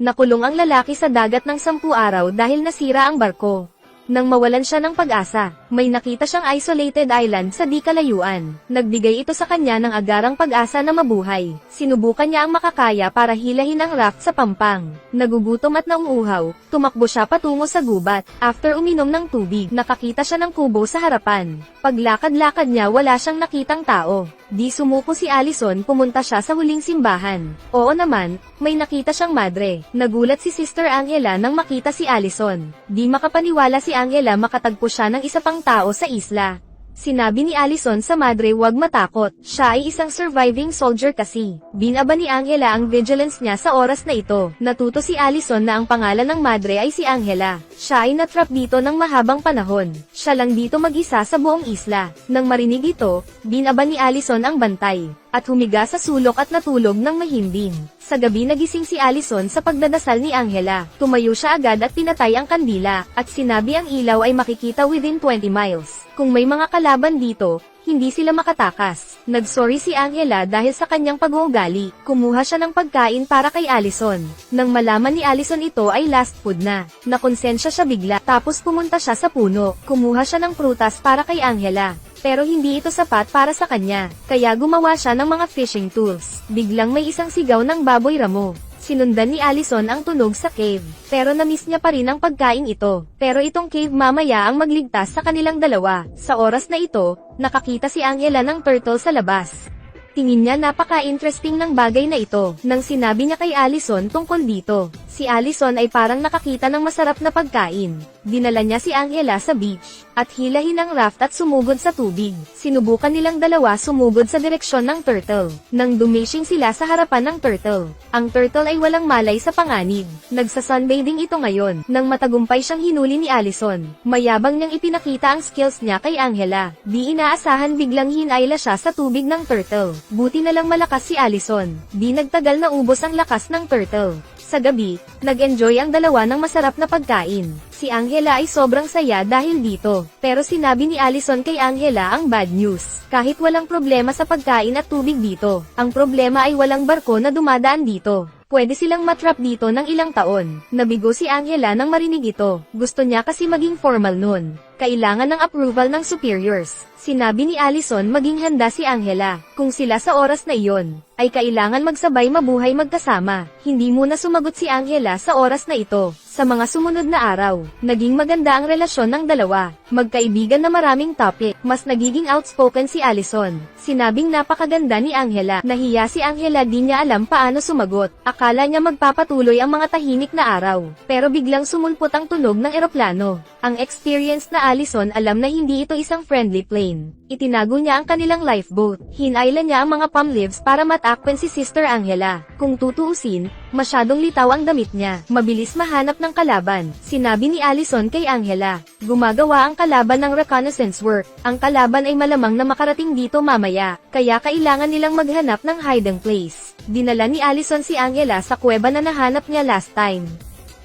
Nakulong ang lalaki sa dagat ng sampu araw dahil nasira ang barko. Nang mawalan siya ng pag-asa, may nakita siyang isolated island sa di kalayuan. Nagbigay ito sa kanya ng agarang pag-asa na mabuhay. Sinubukan niya ang makakaya para hilahin ang raft sa pampang. Nagugutom at nauuhaw, tumakbo siya patungo sa gubat. After uminom ng tubig, nakakita siya ng kubo sa harapan. Paglakad-lakad niya wala siyang nakitang tao. Di sumuko si Allison pumunta siya sa huling simbahan. Oo naman, may nakita siyang madre. Nagulat si Sister Angela nang makita si Allison. Di makapaniwala si Angela makatagpo siya ng isa pang tao sa isla. Sinabi ni Allison sa madre huwag matakot, siya ay isang surviving soldier kasi. Binaba ni Angela ang vigilance niya sa oras na ito. Natuto si Allison na ang pangalan ng madre ay si Angela. Siya ay natrap dito ng mahabang panahon. Siya lang dito mag-isa sa buong isla. Nang marinig ito, binaba ni Allison ang bantay, at humiga sa sulok at natulog ng mahimbing. Sa gabi nagising si Allison sa pagdadasal ni Angela. Tumayo siya agad at pinatay ang kandila, at sinabi ang ilaw ay makikita within 20 miles. Kung may mga kalaban dito, hindi sila makatakas. Nagsorry si Angela dahil sa kanyang pag-uugali. Kumuha siya ng pagkain para kay Allison. Nang malaman ni Allison ito ay last food na. Nakonsensya siya bigla tapos pumunta siya sa puno. Kumuha siya ng prutas para kay Angela. Pero hindi ito sapat para sa kanya, kaya gumawa siya ng mga fishing tools. Biglang may isang sigaw ng baboy ramo. Sinundan ni Allison ang tunog sa cave, pero namiss niya pa rin ang pagkain ito. Pero itong cave mamaya ang magligtas sa kanilang dalawa. Sa oras na ito, nakakita si Angela ng turtle sa labas. Tingin niya napaka-interesting ng bagay na ito, nang sinabi niya kay Allison tungkol dito. Si Allison ay parang nakakita ng masarap na pagkain. Dinala niya si Angela sa beach, at hilahin ang raft at sumugod sa tubig. Sinubukan nilang dalawa sumugod sa direksyon ng turtle. Nang dumishing sila sa harapan ng turtle, ang turtle ay walang malay sa panganib. Nagsa-sunbathing ito ngayon, nang matagumpay siyang hinuli ni Allison. Mayabang niyang ipinakita ang skills niya kay Angela. Di inaasahan biglang hinayla siya sa tubig ng turtle. Buti na lang malakas si Allison. Di nagtagal na ubos ang lakas ng turtle. Sa gabi, nag-enjoy ang dalawa ng masarap na pagkain. Si Angela ay sobrang saya dahil dito. Pero sinabi ni Allison kay Angela ang bad news. Kahit walang problema sa pagkain at tubig dito, ang problema ay walang barko na dumadaan dito. Pwede silang matrap dito ng ilang taon. Nabigo si Angela nang marinig ito. Gusto niya kasi maging formal nun. Kailangan ng approval ng superiors. Sinabi ni Allison maging handa si Angela. Kung sila sa oras na iyon, ay kailangan magsabay mabuhay magkasama. Hindi muna sumagot si Angela sa oras na ito. Sa mga sumunod na araw, naging maganda ang relasyon ng dalawa. Magkaibigan na maraming topic, mas nagiging outspoken si Allison. Sinabing napakaganda ni Angela. Nahiya si Angela di niya alam paano sumagot. Akala niya magpapatuloy ang mga tahimik na araw. Pero biglang sumulpot ang tunog ng eroplano. Ang experienced na Allison alam na hindi ito isang friendly plane. Itinago niya ang kanilang lifeboat. Hinayla niya ang mga palm leaves para matakpan si Sister Angela. Kung tutuusin, masyadong litaw ang damit niya. Mabilis mahanap ng kalaban. Sinabi ni Allison kay Angela. Gumagawa ang kalaban ng reconnaissance work. Ang kalaban ay malamang na makarating dito mamaya, kaya kailangan nilang maghanap ng hiding place. Dinala ni Allison si Angela sa kuweba na nahanap niya last time.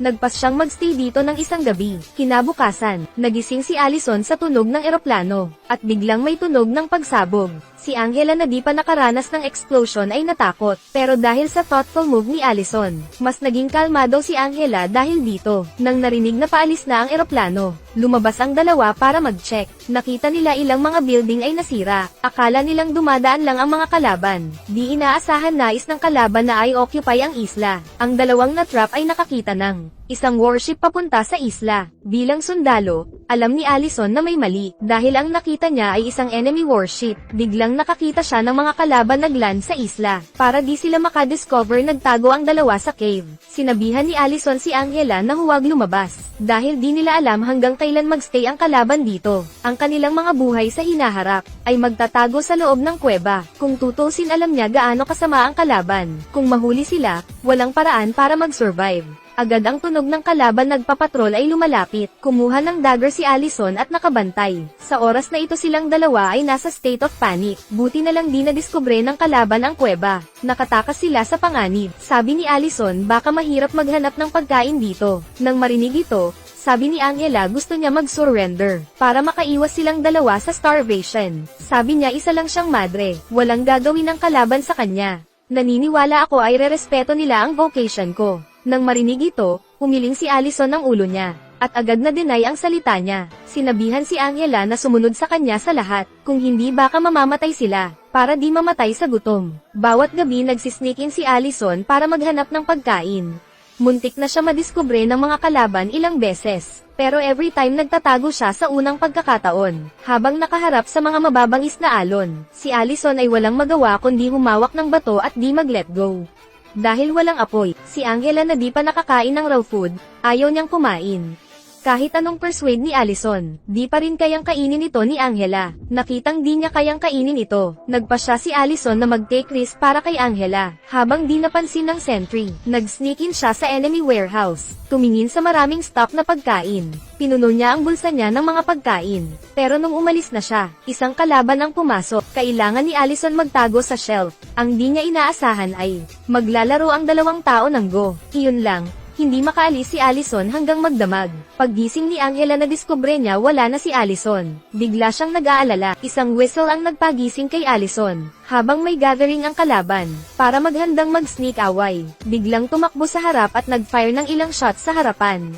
Nagpas siyang magstay dito ng isang gabi. Kinabukasan, nagising si Allison sa tunog ng eroplano, at biglang may tunog ng pagsabog. Si Angela na di pa nakaranas ng explosion ay natakot, pero dahil sa thoughtful move ni Allison, mas naging kalmado si Angela dahil dito. Nang narinig na paalis na ang eroplano, lumabas ang dalawa para mag-check. Nakita nila ilang mga building ay nasira. Akala nilang dumadaan lang ang mga kalaban. Di inaasahan nais ng kalaban na ay occupy ang isla. Ang dalawang na-trap ay nakakita ng isang warship papunta sa isla. Bilang sundalo, alam ni Allison na may mali, dahil ang nakita niya ay isang enemy warship. Biglang nakakita siya ng mga kalaban nagland sa isla. Para di sila makadiscover nagtago ang dalawa sa cave. Sinabihan ni Allison si Angela na huwag lumabas, dahil di nila alam hanggang kailan magstay ang kalaban dito. Ang kanilang mga buhay sa hinaharap, ay magtatago sa loob ng kuweba. Kung tutusin alam niya gaano kasama ang kalaban. Kung mahuli sila, walang paraan para mag-survive. Agad ang tunog ng kalaban nagpapatrol ay lumalapit. Kumuha ng dagger si Allison at nakabantay. Sa oras na ito silang dalawa ay nasa state of panic. Buti na lang di na-discover ng kalaban ang kuweba. Nakatakas sila sa panganib. Sabi ni Allison baka mahirap maghanap ng pagkain dito. Nang marinig ito, sabi ni Angela gusto niya mag-surrender, para makaiwas silang dalawa sa starvation. Sabi niya isa lang siyang madre, walang gagawin ng kalaban sa kanya. Naniniwala ako ay rerespeto nila ang vocation ko. Nang marinig ito, umiling si Allison ng ulo niya, at agad na deny ang salita niya. Sinabihan si Angela na sumunod sa kanya sa lahat, kung hindi baka mamamatay sila, para di mamatay sa gutom. Bawat gabi nagsisneak in si Allison para maghanap ng pagkain. Muntik na siya madiskubre ng mga kalaban ilang beses, pero every time nagtatago siya sa unang pagkakataon. Habang nakaharap sa mga mababangis na alon, si Allison ay walang magawa kundi humawak ng bato at di mag-let go. Dahil walang apoy, si Angela na di pa nakakain ng raw food, ayaw niyang kumain. Kahit anong persuade ni Allison, di pa rin kayang kainin ito ni Angela. Nakitang di niya kayang kainin ito. Nagpa siya si Allison na mag-take risk para kay Angela. Habang di napansin ng sentry, nag-sneak siya sa enemy warehouse. Tumingin sa maraming stock na pagkain. Pinuno niya ang bulsa niya ng mga pagkain. Pero nung umalis na siya, isang kalaban ang pumasok. Kailangan ni Allison magtago sa shelf. Ang di niya inaasahan ay, maglalaro ang dalawang tao ng Go. Iyon lang, hindi makaalis si Allison hanggang magdamag. Paggising ni Angela na diskubre niya wala na si Allison. Bigla siyang nag-aalala. Isang whistle ang nagpagising kay Allison. Habang may gathering ang kalaban, para maghandang mag-sneak away, biglang tumakbo sa harap at nag-fire ng ilang shots sa harapan.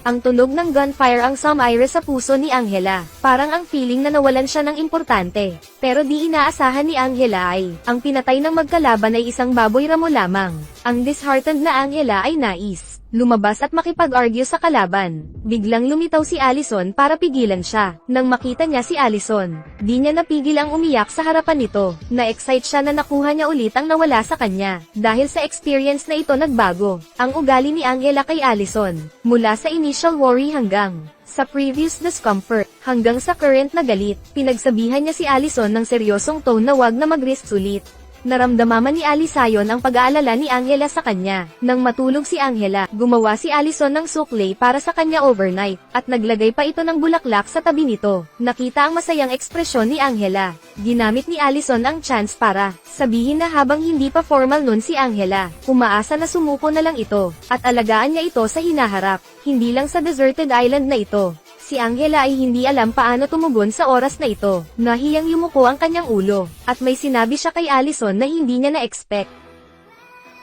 Ang tunog ng gunfire ang sumaire sa puso ni Angela. Parang ang feeling na nawalan siya ng importante. Pero di inaasahan ni Angela ay, ang pinatay ng magkalaban ay isang baboy ramo lamang. Ang disheartened na Angela ay nais lumabas at makipag-argue sa kalaban. Biglang lumitaw si Allison para pigilan siya. Nang makita niya si Allison, di niya napigil ang umiyak sa harapan nito. Na-excite siya na nakuha niya ulit ang nawala sa kanya. Dahil sa experience na ito nagbago, ang ugali ni Angela kay Allison, mula sa initial worry hanggang sa previous discomfort, hanggang sa current na galit, pinagsabihan niya si Allison ng seryosong tone na wag na mag-risk ulit. Naramdamaman ni Alisayon ang pag-aalala ni Angela sa kanya. Nang matulog si Angela, gumawa si Alison ng suklay para sa kanya overnight, at naglagay pa ito ng bulaklak sa tabi nito. Nakita ang masayang ekspresyon ni Angela. Ginamit ni Alison ang chance para sabihin na habang hindi pa formal nun si Angela, umaasa na sumuko na lang ito, at alagaan niya ito sa hinaharap, hindi lang sa deserted island na ito. Si Angela ay hindi alam paano tumugon sa oras na ito. Nahiyang yumuko ang kanyang ulo, at may sinabi siya kay Allison na hindi niya na-expect.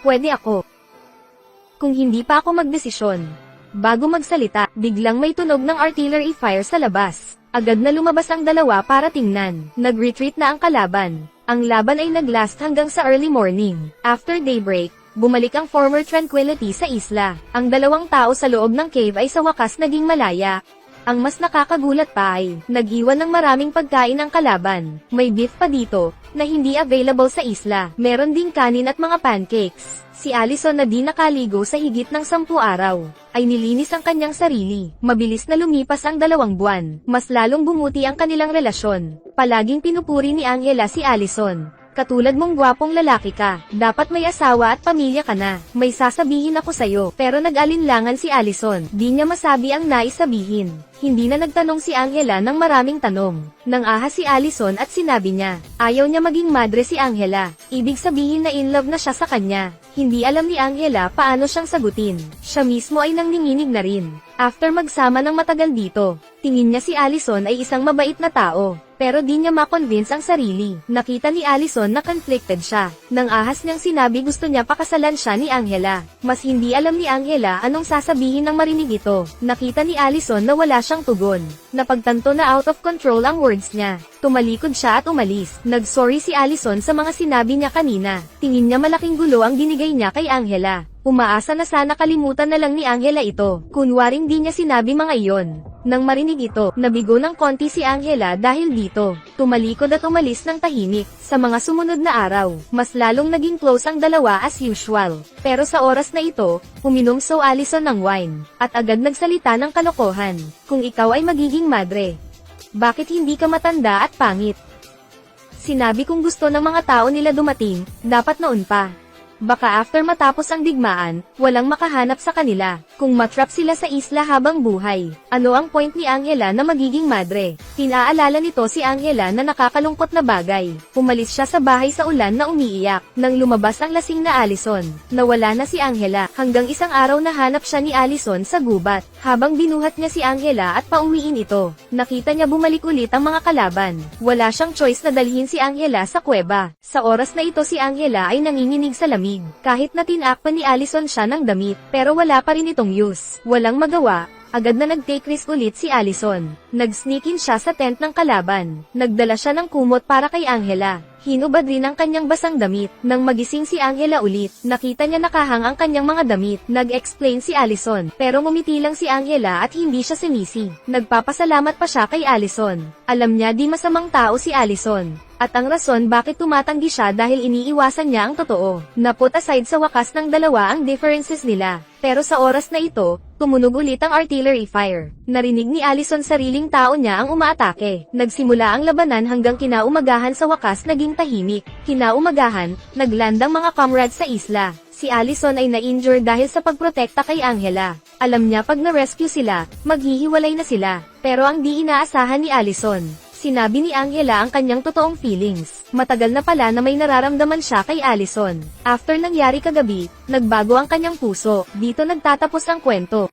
Pwede ako. Kung hindi pa ako magdesisyon. Bago magsalita, biglang may tunog ng artillery fire sa labas. Agad na lumabas ang dalawa para tingnan. Nag-retreat na ang kalaban. Ang laban ay naglast hanggang sa early morning. After daybreak, bumalik ang former tranquility sa isla. Ang dalawang tao sa loob ng cave ay sa wakas naging malaya. Ang mas nakakagulat pa ay, nag-iwan ng maraming pagkain ang kalaban. May beef pa dito, na hindi available sa isla. Meron ding kanin at mga pancakes. Si Allison na di nakaligo sa higit ng sampu araw, ay nilinis ang kanyang sarili. Mabilis na lumipas ang dalawang buwan. Mas lalong bumuti ang kanilang relasyon. Palaging pinupuri ni Angela si Allison. Katulad mong gwapong lalaki ka, dapat may asawa at pamilya ka na. May sasabihin ako sa'yo, pero nag-alinlangan si Allison. Di niya masabi ang nais sabihin. Hindi na nagtanong si Angela ng maraming tanong. Nang ahas si Allison at sinabi niya, ayaw niya maging madre si Angela. Ibig sabihin na in love na siya sa kanya. Hindi alam ni Angela paano siyang sagutin. Siya mismo ay nanginginig na rin. After magsama ng matagal dito, tingin niya si Allison ay isang mabait na tao. Pero di niya makonvince ang sarili. Nakita ni Allison na conflicted siya. Nang ahas niyang sinabi gusto niya pakasalan siya ni Angela. Mas hindi alam ni Angela anong sasabihin ng marinig ito. Nakita ni Allison na wala siyang tugon. Napagtanto na out of control ang words niya. Tumalikod siya at umalis. Nag-sorry si Allison sa mga sinabi niya kanina. Tingin niya malaking gulo ang binigay niya kay Angela. Umaasa na sana kalimutan na lang ni Angela ito. Kunwaring di niya sinabi mga iyon. Nang marinig ito, nabigo ng konti si Angela dahil dito. Tumalikod at umalis ng tahimik. Sa mga sumunod na araw, mas lalong naging close ang dalawa as usual. Pero sa oras na ito, uminom so Allison ng wine, at agad nagsalita ng kalokohan. Kung ikaw ay magiging madre, bakit hindi ka matanda at pangit? Sinabi kong gusto ng mga tao nila dumating, dapat noon pa. Baka after matapos ang digmaan, walang makahanap sa kanila. Kung matrap sila sa isla habang buhay, ano ang point ni Angela na magiging madre? Pinaalala nito si Angela na nakakalungkot na bagay. Umalis siya sa bahay sa ulan na umiiyak. Nang lumabas ang lasing na Allison, nawala na si Angela. Hanggang isang araw nahanap siya ni Allison sa gubat. Habang binuhat niya si Angela at pauwiin ito, nakita niya bumalik ulit ang mga kalaban. Wala siyang choice na dalhin si Angela sa kuweba. Sa oras na ito si Angela ay nanginginig sa lamig. Lamig. Kahit na tinakpan ni Allison siya ng damit, pero wala pa rin itong use. Walang magawa, agad na nag-take risk ulit si Allison. Nag-sneak in siya sa tent ng kalaban. Nagdala siya ng kumot para kay Angela. Hinubad rin ang kanyang basang damit. Nang magising si Angela ulit, nakita niya nakahang ang kanyang mga damit. Nag-explain si Allison, pero ngumiti lang si Angela at hindi siya sinisi. Nagpapasalamat pa siya kay Allison. Alam niya di masamang tao si Allison. At ang rason bakit tumatanggi siya dahil iniiwasan niya ang totoo. Naput aside sa wakas ng dalawa ang differences nila. Pero sa oras na ito, tumunog ulit ang artillery fire. Narinig ni Allison sariling tao niya ang umaatake. Nagsimula ang labanan hanggang kinaumagahan sa wakas naging tahimik. Kinaumagahan, naglandang mga comrades sa isla. Si Allison ay na-injure dahil sa pagprotekta kay Angela. Alam niya pag na-rescue sila, maghihiwalay na sila. Pero ang di inaasahan ni Allison, Sinabi ni Angela ang kanyang totoong feelings. Matagal na pala na may nararamdaman siya kay Allison. After nangyari kagabi, nagbago ang kanyang puso. Dito nagtatapos ang kwento.